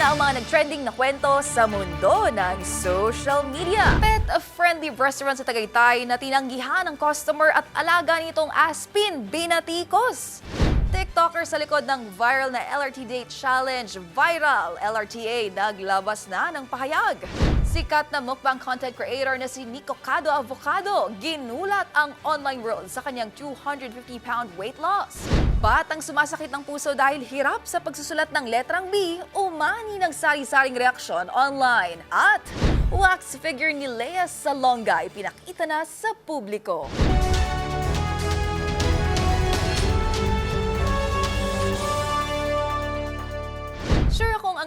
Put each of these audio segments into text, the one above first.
na ang mga nag-trending na kwento sa mundo ng social media. Pet-friendly restaurant sa Tagaytay na tinanggihan ng customer at alaga nitong Aspin Binatikos. TikToker sa likod ng viral na LRT Date Challenge, Viral LRTA, naglabas na ng pahayag. Sikat na mukbang content creator na si Nico Cado Avocado, ginulat ang online world sa kanyang 250-pound weight loss. Batang sumasakit ng puso dahil hirap sa pagsusulat ng letrang B, umani ng sari-saring reaksyon online. At wax figure ni Lea Salonga ipinakita na sa publiko.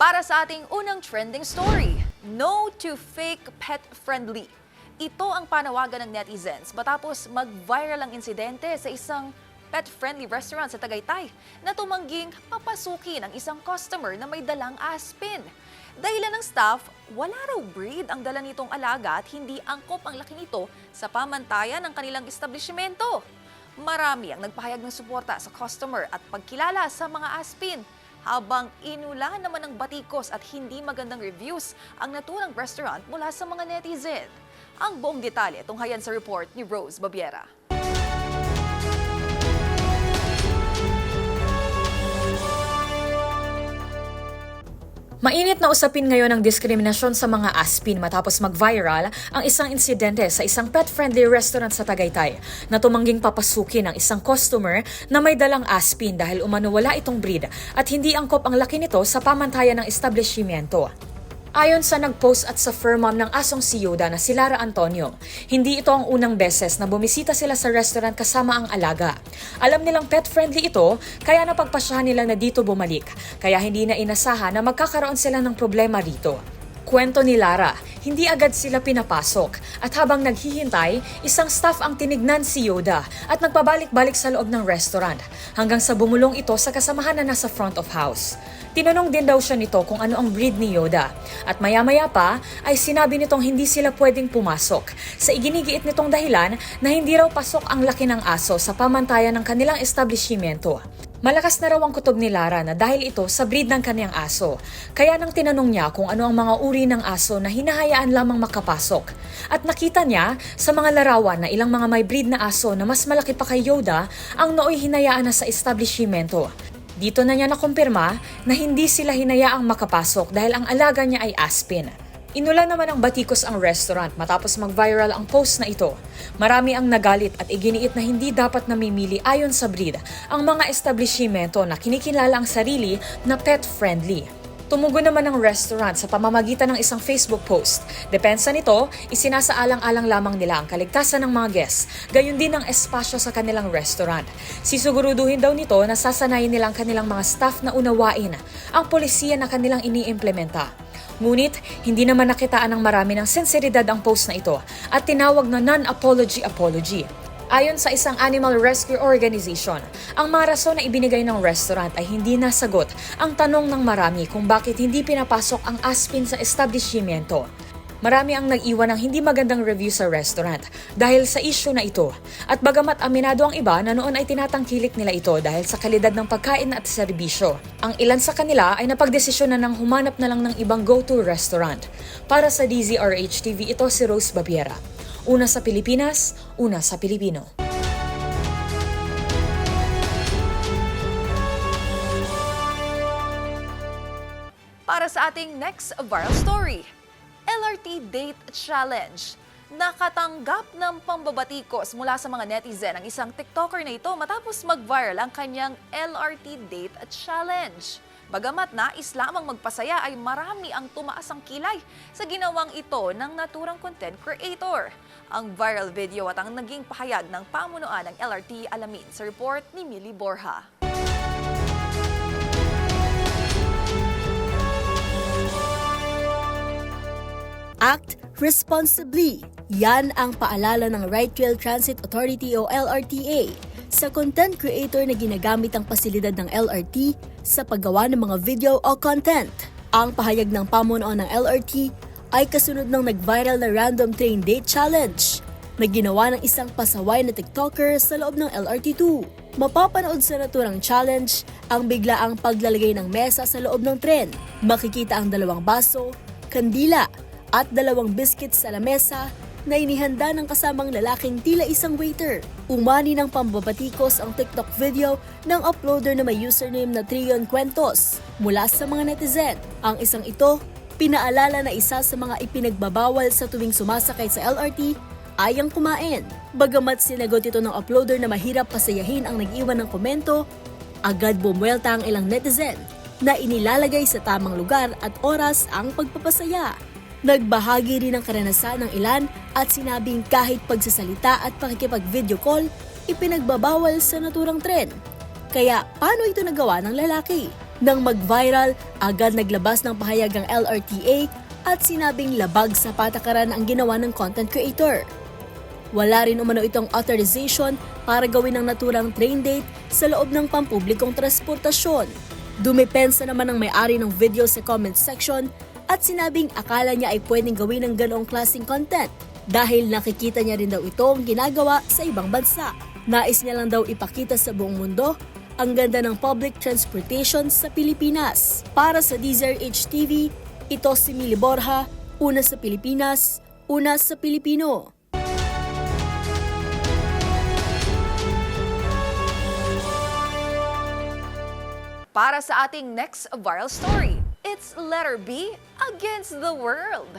Para sa ating unang trending story, no to fake pet friendly. Ito ang panawagan ng netizens matapos mag-viral ang insidente sa isang pet-friendly restaurant sa Tagaytay na tumangging papasukin ang isang customer na may dalang aspin. Dahilan ng staff, wala raw breed ang dala nitong alaga at hindi angkop ang laki nito sa pamantayan ng kanilang establishmento. Marami ang nagpahayag ng suporta sa customer at pagkilala sa mga aspin habang inula naman ng batikos at hindi magandang reviews ang naturang restaurant mula sa mga netizen. Ang buong detalye tunghayan sa report ni Rose Babiera. Mainit na usapin ngayon ang diskriminasyon sa mga aspin matapos mag-viral ang isang insidente sa isang pet-friendly restaurant sa Tagaytay na tumangging papasukin ng isang customer na may dalang aspin dahil umano wala itong breed at hindi angkop ang laki nito sa pamantayan ng establishmento. Ayon sa nag-post at sa firmam ng asong si Yoda na si Lara Antonio, hindi ito ang unang beses na bumisita sila sa restaurant kasama ang alaga. Alam nilang pet-friendly ito, kaya napagpasyahan nilang na dito bumalik, kaya hindi na inasahan na magkakaroon sila ng problema rito. Kwento ni Lara, hindi agad sila pinapasok at habang naghihintay, isang staff ang tinignan si Yoda at nagpabalik-balik sa loob ng restaurant hanggang sa bumulong ito sa kasamahan na nasa front of house. Tinanong din daw siya nito kung ano ang breed ni Yoda at maya-maya pa ay sinabi nitong hindi sila pwedeng pumasok sa iginigiit nitong dahilan na hindi raw pasok ang laki ng aso sa pamantayan ng kanilang establishmento. Malakas na raw ang kutob ni Lara na dahil ito sa breed ng kaniyang aso. Kaya nang tinanong niya kung ano ang mga uri ng aso na hinahayaan lamang makapasok. At nakita niya sa mga larawan na ilang mga may breed na aso na mas malaki pa kay Yoda ang nooy hinayaan na sa establishmento. Dito na niya nakumpirma na hindi sila hinayaang makapasok dahil ang alaga niya ay aspin. Inula naman ng batikos ang restaurant matapos mag-viral ang post na ito. Marami ang nagalit at iginiit na hindi dapat namimili ayon sa breed ang mga establishmento na kinikilala ang sarili na pet-friendly. Tumugon naman ang restaurant sa pamamagitan ng isang Facebook post. Depensa nito, isinasaalang-alang lamang nila ang kaligtasan ng mga guests, gayon din ang espasyo sa kanilang restaurant. Sisuguruduhin daw nito na sasanayin nilang kanilang mga staff na unawain ang polisiya na kanilang iniimplementa. Ngunit, hindi naman nakitaan ng marami ng senseridad ang post na ito at tinawag na non-apology apology. Ayon sa isang animal rescue organization, ang mga rason na ibinigay ng restaurant ay hindi nasagot ang tanong ng marami kung bakit hindi pinapasok ang aspin sa establishmento. Marami ang nag-iwan ng hindi magandang review sa restaurant dahil sa issue na ito. At bagamat aminado ang iba na noon ay tinatangkilik nila ito dahil sa kalidad ng pagkain at serbisyo. Ang ilan sa kanila ay napagdesisyon na nang humanap na lang ng ibang go-to restaurant. Para sa DZRH TV, ito si Rose Babiera. Una sa Pilipinas, una sa Pilipino. Para sa ating next viral story, LRT Date Challenge. Nakatanggap ng pambabatikos mula sa mga netizen ang isang TikToker na ito matapos mag-viral ang kanyang LRT Date Challenge. Bagamat na islamang magpasaya ay marami ang tumaas ang kilay sa ginawang ito ng naturang content creator. Ang viral video at ang naging pahayag ng pamunuan ng LRT alamin sa report ni Millie Borja. Act responsibly. Yan ang paalala ng Right Rail Transit Authority o LRTA sa content creator na ginagamit ang pasilidad ng LRT sa paggawa ng mga video o content. Ang pahayag ng pamunuan ng LRT ay kasunod ng nag-viral na random train date challenge na ginawa ng isang pasaway na TikToker sa loob ng LRT2. Mapapanood sa naturang challenge ang biglaang paglalagay ng mesa sa loob ng tren. Makikita ang dalawang baso, kandila, at dalawang biscuits sa lamesa na inihanda ng kasamang lalaking tila isang waiter. Umani ng pambabatikos ang TikTok video ng uploader na may username na Trion Cuentos mula sa mga netizen. Ang isang ito, pinaalala na isa sa mga ipinagbabawal sa tuwing sumasakay sa LRT ay ang kumain. Bagamat sinagot ito ng uploader na mahirap pasayahin ang nag-iwan ng komento, agad bumuelta ang ilang netizen na inilalagay sa tamang lugar at oras ang pagpapasaya. Nagbahagi rin ng karanasan ng ilan at sinabing kahit pagsasalita at pakikipag-video call, ipinagbabawal sa naturang tren. Kaya paano ito nagawa ng lalaki? Nang mag-viral, agad naglabas ng pahayag ang LRTA at sinabing labag sa patakaran ang ginawa ng content creator. Wala rin umano itong authorization para gawin ang naturang train date sa loob ng pampublikong transportasyon. Dumepensa naman ng may-ari ng video sa comment section at sinabing akala niya ay pwedeng gawin ng ganoong klaseng content dahil nakikita niya rin daw ito ang ginagawa sa ibang bansa. Nais niya lang daw ipakita sa buong mundo ang ganda ng public transportation sa Pilipinas. Para sa DZRH TV, ito si Mili Borja, una sa Pilipinas, una sa Pilipino. Para sa ating next viral story, it's letter B against the world.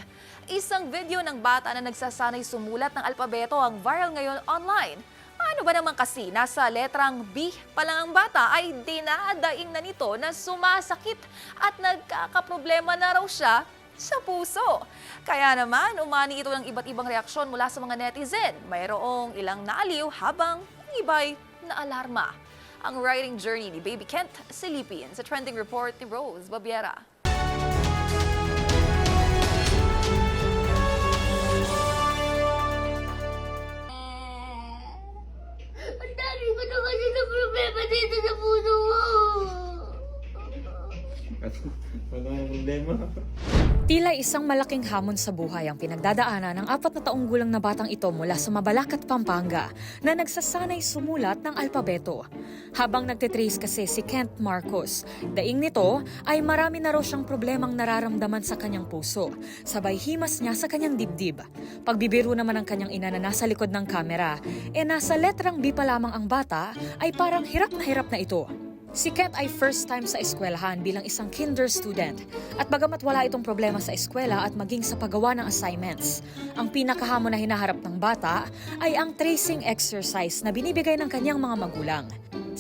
Isang video ng bata na nagsasanay sumulat ng alpabeto ang viral ngayon online. Ano ba naman kasi nasa letrang B pa lang ang bata ay dinadaing na nito na sumasakit at nagkakaproblema na raw siya sa puso. Kaya naman, umani ito ng iba't ibang reaksyon mula sa mga netizen. Mayroong ilang naaliw habang ang iba'y naalarma. Ang writing journey ni Baby Kent Silipin sa trending report ni Rose Babiera. Wala nang problema. Tila isang malaking hamon sa buhay ang pinagdadaanan ng apat na taong gulang na batang ito mula sa Mabalacat, Pampanga na nagsasanay sumulat ng alpabeto. Habang nagtitrace kasi si Kent Marcos, daing nito ay marami na raw siyang problemang nararamdaman sa kanyang puso. Sabay himas niya sa kanyang dibdib. Pagbibiro naman ng kanyang ina na nasa likod ng kamera, e nasa letrang B pa lamang ang bata ay parang hirap na hirap na ito. Si Kent ay first time sa eskwelahan bilang isang kinder student at bagamat wala itong problema sa eskwela at maging sa paggawa ng assignments, ang pinakahamon na hinaharap ng bata ay ang tracing exercise na binibigay ng kanyang mga magulang.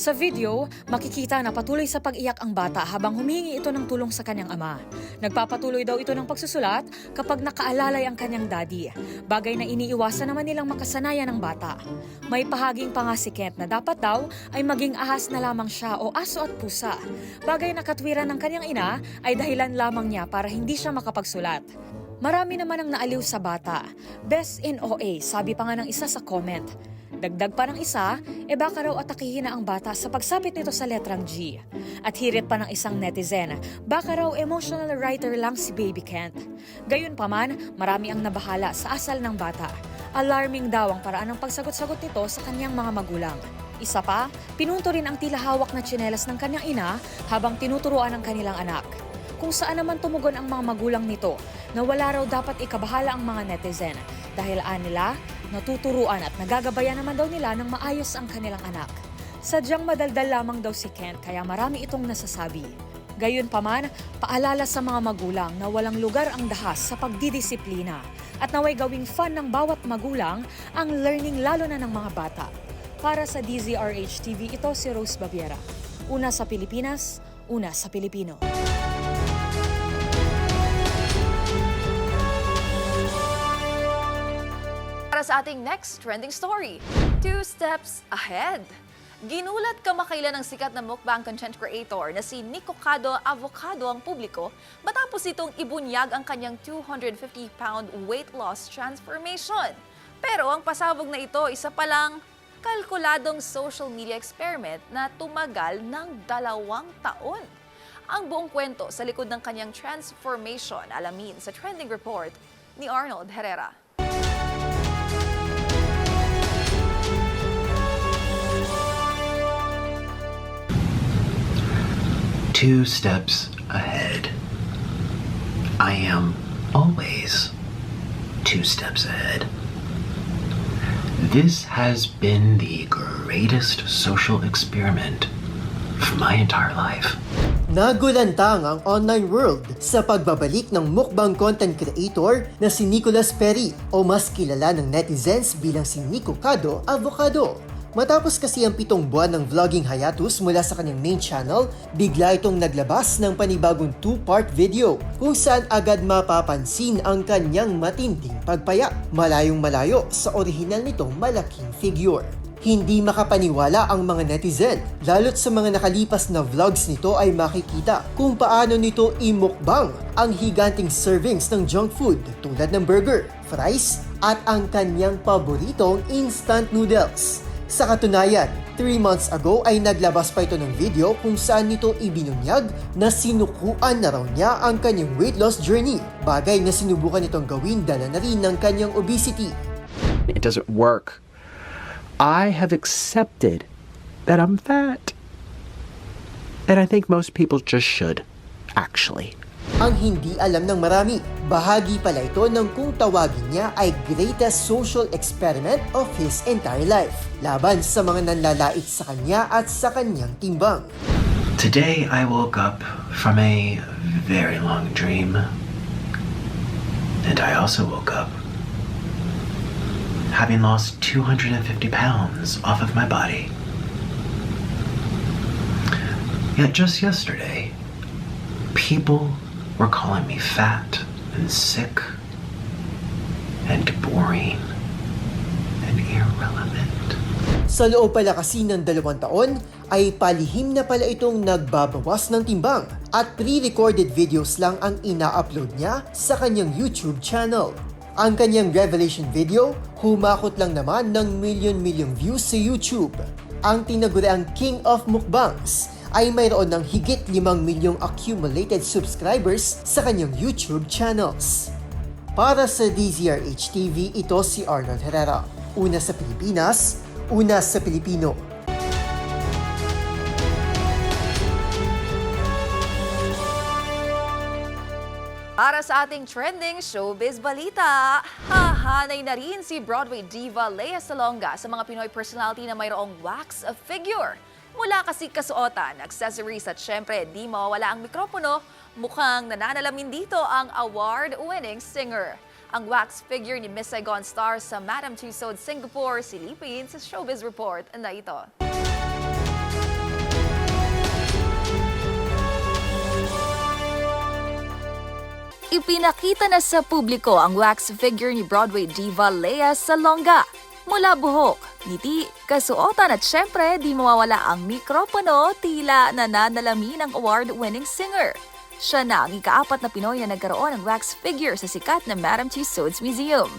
Sa video, makikita na patuloy sa pag-iyak ang bata habang humingi ito ng tulong sa kanyang ama. Nagpapatuloy daw ito ng pagsusulat kapag nakaalalay ang kanyang daddy, bagay na iniiwasan naman nilang makasanayan ng bata. May pahaging pa nga si Kent na dapat daw ay maging ahas na lamang siya o aso at pusa. Bagay na katwiran ng kanyang ina ay dahilan lamang niya para hindi siya makapagsulat. Marami naman ang naaliw sa bata. Best in OA, sabi pa nga ng isa sa comment. Dagdag pa ng isa, e baka raw atakihin na ang bata sa pagsabit nito sa letrang G. At hirit pa ng isang netizen, baka raw emotional writer lang si Baby Kent. Gayun pa man, marami ang nabahala sa asal ng bata. Alarming daw ang paraan ng pagsagot-sagot nito sa kanyang mga magulang. Isa pa, pinunto rin ang tila hawak na tsinelas ng kanyang ina habang tinuturuan ang kanilang anak. Kung saan naman tumugon ang mga magulang nito na wala raw dapat ikabahala ang mga netizen dahil anila, natuturuan at nagagabayan naman daw nila ng maayos ang kanilang anak. Sadyang madaldal lamang daw si Kent kaya marami itong nasasabi. Gayun pa man, paalala sa mga magulang na walang lugar ang dahas sa pagdidisiplina at naway gawing fun ng bawat magulang ang learning lalo na ng mga bata. Para sa DZRH TV, ito si Rose Babiera. Una sa Pilipinas, una sa Pilipino. Para sa ating next trending story, two steps ahead. Ginulat kamakailan ng sikat na mukbang content creator na si Nico Cado Avocado ang publiko matapos itong ibunyag ang kanyang 250-pound weight loss transformation. Pero ang pasabog na ito, isa palang kalkuladong social media experiment na tumagal ng dalawang taon. Ang buong kwento sa likod ng kanyang transformation alamin sa trending report ni Arnold Herrera. Two steps ahead. I am always two steps ahead. This has been the greatest social experiment of my entire life. Nagulantang ang online world sa pagbabalik ng mukbang content creator na si Nicolas Perry o mas kilala ng netizens bilang si Nico Cado Avocado. Matapos kasi ang pitong buwan ng vlogging hiatus mula sa kanyang main channel, bigla itong naglabas ng panibagong two-part video kung saan agad mapapansin ang kanyang matinding pagpaya. Malayong malayo sa orihinal nitong malaking figure. Hindi makapaniwala ang mga netizen, lalo't sa mga nakalipas na vlogs nito ay makikita kung paano nito imukbang ang higanting servings ng junk food tulad ng burger, fries, at ang kanyang paboritong instant noodles. Sa katunayan, 3 months ago ay naglabas pa ito ng video kung saan nito ibinunyag na sinukuan na raw niya ang kanyang weight loss journey. Bagay na sinubukan itong gawin dala na rin ng kanyang obesity. it doesn't work. I have accepted that I'm fat. And I think most people just should, actually. Ang hindi alam ng marami, bahagi pala ito ng kung tawagin niya ay greatest social experiment of his entire life. Laban sa mga nanlalait sa kanya at sa kanyang timbang. Today I woke up from a very long dream. And I also woke up having lost 250 pounds off of my body. Yet just yesterday, people were calling me fat and sick and boring and irrelevant. Sa loob pala kasi ng dalawang taon, ay palihim na pala itong nagbabawas ng timbang at pre-recorded videos lang ang ina-upload niya sa kanyang YouTube channel. Ang kanyang revelation video, humakot lang naman ng million-million views sa YouTube. Ang tinaguriang King of Mukbangs ay mayroon ng higit 5 milyong accumulated subscribers sa kanyang YouTube channels. Para sa DZRH TV, ito si Arnold Herrera. Una sa Pilipinas, una sa Pilipino. Para sa ating trending showbiz balita, hahanay na rin si Broadway diva Lea Salonga sa mga Pinoy personality na mayroong wax figure. Mula kasi kasuotan, accessories at syempre di mawawala ang mikropono, mukhang nananalamin dito ang award-winning singer. Ang wax figure ni Miss Saigon star sa Madam Tussauds Singapore silipin sa Showbiz Report na ito. Ipinakita na sa publiko ang wax figure ni Broadway diva Lea Salonga. Mula buhok, ngiti, kasuotan at syempre di mawawala ang mikropono tila nananalamin ng award-winning singer. Siya na ang ikaapat na Pinoy na nagkaroon ng wax figure sa sikat na Madame Tussauds Museum.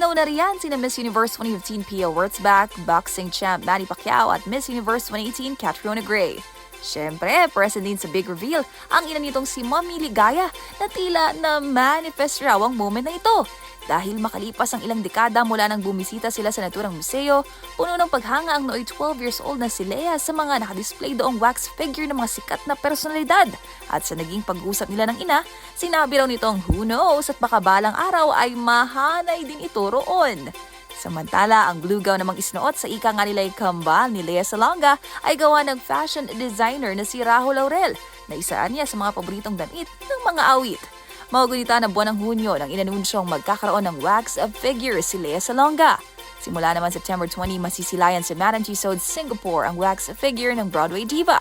Nauna riyan sina Miss Universe 2015 Pia Wurtzbach, boxing champ Manny Pacquiao at Miss Universe 2018 Catriona Gray. Siyempre, present din sa big reveal ang ina nitong si Mami Ligaya na tila na manifest raw ang moment na ito. Dahil makalipas ang ilang dekada mula nang bumisita sila sa naturang museo, puno ng paghanga ang nooy 12 years old na si Lea sa mga nakadisplay doong wax figure ng mga sikat na personalidad. At sa naging pag-usap nila ng ina, sinabi raw nitong who knows at baka balang araw ay mahanay din ito roon. Samantala, ang blue gown namang isnuot sa ika nga nila'y kambal ni Lea Salonga ay gawa ng fashion designer na si Rahul Laurel na isaan niya sa mga paboritong damit ng mga awit. Magugunita na buwan ng Hunyo nang inanunsyong magkakaroon ng wax of figure si Lea Salonga. Simula naman September 20, masisilayan sa Tussauds Singapore ang wax figure ng Broadway diva.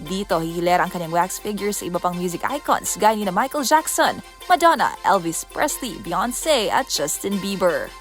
Dito, hihilera ang kanyang wax figure sa iba pang music icons gaya ni na Michael Jackson, Madonna, Elvis Presley, Beyonce at Justin Bieber.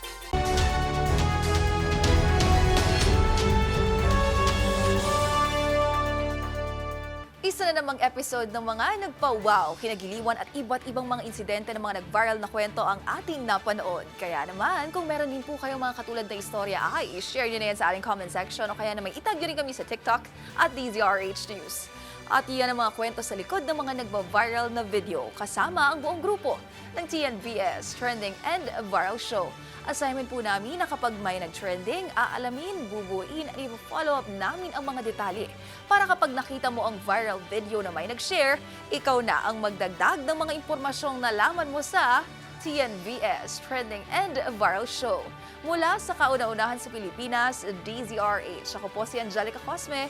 Episode ng mga nagpa-wow, kinagiliwan at iba't ibang mga insidente ng mga nag-viral na kwento ang ating napanood. Kaya naman, kung meron din po kayong mga katulad na istorya, ay share nyo na yan sa ating comment section o kaya naman itag nyo rin kami sa TikTok at DZRH News. At iyan ang mga kwento sa likod ng mga nagba-viral na video kasama ang buong grupo ng TNVS Trending and Viral Show. Assignment po namin na kapag may nag-trending, aalamin, bubuin at i-follow up namin ang mga detalye. Para kapag nakita mo ang viral video na may nag-share, ikaw na ang magdagdag ng mga impormasyong nalaman mo sa TNVS Trending and Viral Show. Mula sa kauna-unahan sa Pilipinas, DZRH. Ako po si Angelica Cosme,